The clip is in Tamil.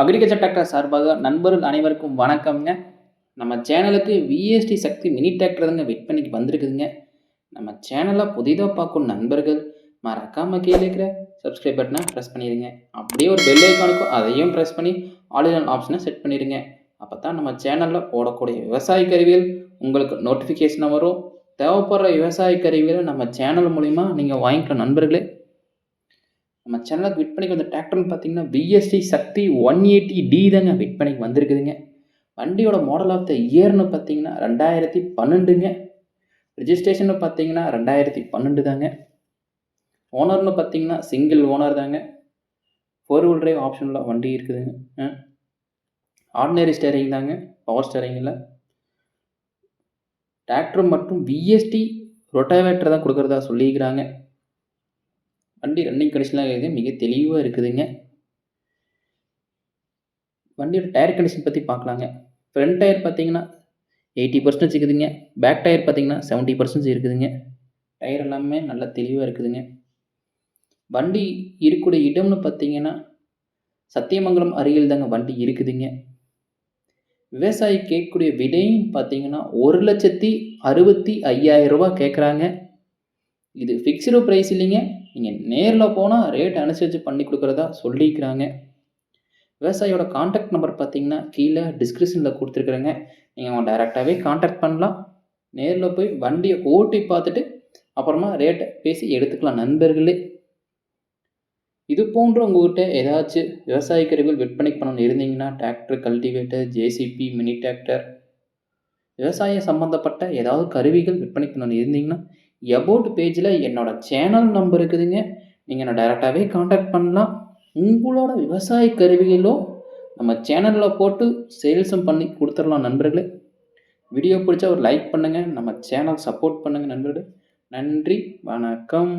அக்ரிகல்ச்சர் டாக்டர் சார்பாக நண்பர்கள் அனைவருக்கும் வணக்கம்ங்க. நம்ம சேனலுக்கு விஎஸ்டி சக்தி மினி டிராக்டருங்க விற்பனைக்கு வந்திருக்குதுங்க. நம்ம சேனலை புதிதாக பார்க்கும் நண்பர்கள் மறக்காமல் கீழே இருக்கிற சப்ஸ்கிரைப் பட்டனை ப்ரெஸ் பண்ணிடுங்க அப்படியே ஒரு பெல் ஐக்கானுக்கும் அதையும் ப்ரெஸ் பண்ணி ஆன்லைன் ஆப்ஷனை செட் பண்ணிடுங்க அப்போ தான் நம்ம சேனலில் போடக்கூடிய விவசாய கருவிகள் உங்களுக்கு நோட்டிஃபிகேஷனாக வரும். தேவைப்படுற விவசாய கருவிகளை நம்ம சேனல் மூலிமா நீங்கள் வாங்கிக்கலாம் நண்பர்களே நம்ம சேனலுக்கு விற்பனைக்கு வந்த டிராக்டர்னு பார்த்தீங்கன்னா VST Shakti one eighty D தாங்க விற்பனைக்கு வந்திருக்குதுங்க. வண்டியோட மாடல் ஆஃப் த இயர்னு பார்த்தீங்கன்னா ரெண்டாயிரத்தி பன்னெண்டுங்க. ரிஜிஸ்ட்ரேஷன் பார்த்தீங்கன்னா ரெண்டாயிரத்தி பன்னெண்டு தாங்க ஓனர்னு பார்த்தீங்கன்னா சிங்கிள் ஓனர் தாங்க. ஃபோர் வீல் டிரைவ் ஆப்ஷனில் வண்டி இருக்குதுங்க. ஆர்டினரி ஸ்டேரிங் தாங்க. பவர் ஸ்டேரிங்கில் டிராக்டர் மற்றும் விஎஸ்டி ரொட்டாவேட்டர் தான் கொடுக்குறதா சொல்லிக்கிறாங்க வண்டி ரன்னிங் கண்டிஷனாக இருக்குது மிக தெளிவாக இருக்குதுங்க. வண்டியோட டயர் கண்டிஷன் பற்றி பார்க்கலாங்க ஃப்ரண்ட் டயர் பார்த்தீங்கன்னா எயிட்டி பர்சன்டேஜ் இருக்குதுங்க. பேக் டயர் பார்த்தீங்கன்னா செவன்ட்டி பர்சன்டேஜ் இருக்குதுங்க. டயர் எல்லாமே நல்லா தெளிவாக இருக்குதுங்க. வண்டி இருக்கக்கூடிய இடம்னு பார்த்தீங்கன்னா சத்தியமங்கலம் அருகில் தாங்க வண்டி இருக்குதுங்க. விவசாயி கேட்கக்கூடிய விடையும் பார்த்தீங்கன்னா ஒரு லட்சத்தி அறுபத்தி ஐயாயிரம் ரூபா கேட்குறாங்க இது ஃபிக்ஸ்டு ப்ரைஸ் இல்லைங்க. நீங்கள் நேரில் போனால் ரேட் அனுசரித்து பண்ணி கொடுக்குறதா சொல்லிக்கிறாங்க. விவசாயியோட காண்டாக்ட் நம்பர் பார்த்தீங்கன்னா கீழே டிஸ்கிரிப்ஷனில் கொடுத்துருக்குறேங்க. நீங்கள் அவங்க டைரெக்டாகவே காண்டாக்ட் பண்ணலாம். நேரில் போய் வண்டியை ஓட்டி பார்த்துட்டு அப்புறமா ரேட்டை பேசி எடுத்துக்கலாம் நண்பர்களே. இது போன்ற உங்கள்கிட்ட ஏதாச்சும் விவசாய கருவிகள் விற்பனை பண்ணணும் இருந்தீங்கன்னா tractor cultivator JCB mini tractor விவசாயம் சம்மந்தப்பட்ட ஏதாவது கருவிகள் விற்பனை பண்ணணும் இருந்தீங்கன்னா எபோட் பேஜில் என்னோட சேனல் நம்பர் இருக்குதுங்க. நீங்கள் நான் டைரெக்டாகவே காண்டாக்ட் பண்ணலாம். உங்களோட விவசாய கருவிகளும் நம்ம சேனலில் போட்டு சேல்ஸும் பண்ணி கொடுத்துடலாம் நண்பர்களே. வீடியோ பிடிச்சா ஒரு லைக் பண்ணுங்கள் நம்ம சேனல் சப்போர்ட் பண்ணுங்கள் நண்பர்களே. நன்றி. வணக்கம்.